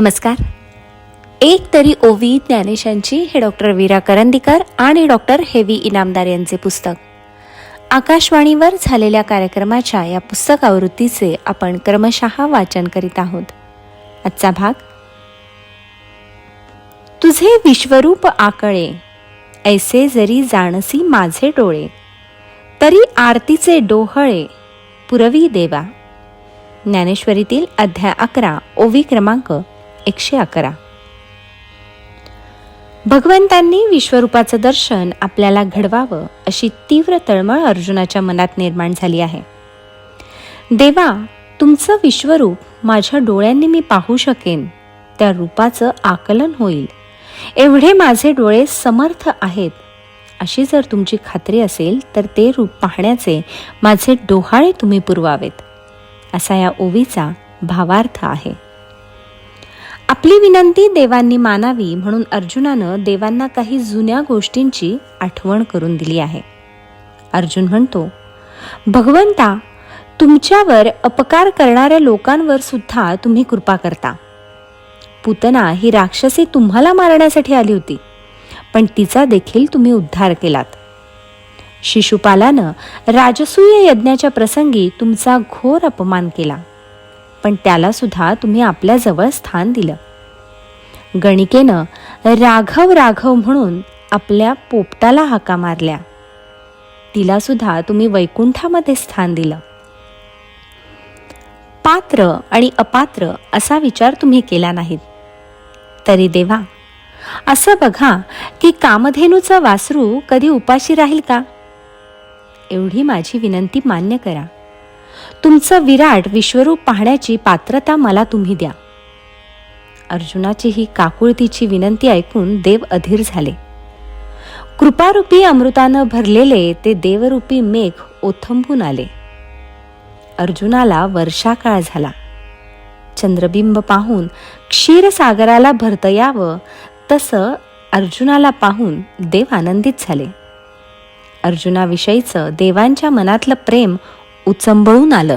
नमस्कार. एक तरी ओवी ज्ञानेशांची हे डॉक्टर वीरा करंदीकर आणि डॉक्टर हेवी इनामदार यांचे पुस्तक. आकाशवाणीवर झालेल्या कार्यक्रमाच्या या पुस्तक आवृत्तीचे आपण क्रमशः वाचन करीत आहोत. आजचा भाग तुझे विश्वरूप आकळे ऐसे जरी जाणसी माझे डोळे तरी आरतीचे डोहळे पुरवी देवा. ज्ञानेश्वरीतील अध्याय अकरा ओवी क्रमांक एकशे अकरा. भगवंतांनी विश्वरूपाचं दर्शन आपल्याला घडवावं अशी तीव्र तळमळ अर्जुनाच्या मनात निर्माण झाली आहे. देवा तुमचं विश्वरूप माझ्या डोळ्यांनी मी पाहू शकेन. त्या रूपाचं आकलन होईल. एवढे माझे डोळे समर्थ आहेत. अशी जर तुमची खात्री असेल तर ते रूप पाहण्याचे माझे डोहाळे तुम्ही पुरवावेत. असा या ओवीचा भावार्थ आहे. आपली विनंती देवांनी मानावी म्हणून अर्जुनानं देवांना काही जुन्या गोष्टींची आठवण करून दिली आहे. अर्जुन म्हणतो भगवंता तुमच्यावर अपकार करणाऱ्या लोकांवर सुद्धा तुम्ही कृपा करता. पुतना ही राक्षसी तुम्हाला मारण्यासाठी आली होती पण तिचा देखील तुम्ही उद्धार केलात. शिशुपालानं राजसूय यज्ञाच्या प्रसंगी तुमचा घोर अपमान केला पण त्याला सुद्धा तुम्ही आपल्याजवळ स्थान दिलं. गणिकेनं राघव राघव म्हणून आपल्या पोपटाला हाका मारल्या. तिला सुद्धा तुम्ही वैकुंठामध्ये स्थान दिलं. पात्र आणि अपात्र असा विचार तुम्ही केला नाहीत. तरी देवा असं बघा की कामधेनूचं वासरू कधी उपाशी राहील का? एवढी माझी विनंती मान्य करा. तुमचं विराट विश्वरूप पाहण्याची पात्रता मला तुम्ही द्या. अर्जुनाची ही काकुळतीची विनंती ऐकून देव अधीर झाले. कृपारूपी अमृतानं भरलेले ते देवरूपी मेघ ओथंबून आले. अर्जुनाला वर्षाकाळ झाला. चंद्रबिंब पाहून क्षीरसागराला भरता यावं तसं अर्जुनाला पाहून देव आनंदित झाले. अर्जुनाविषयीचं देवांच्या मनातलं प्रेम उचंबळून आलं.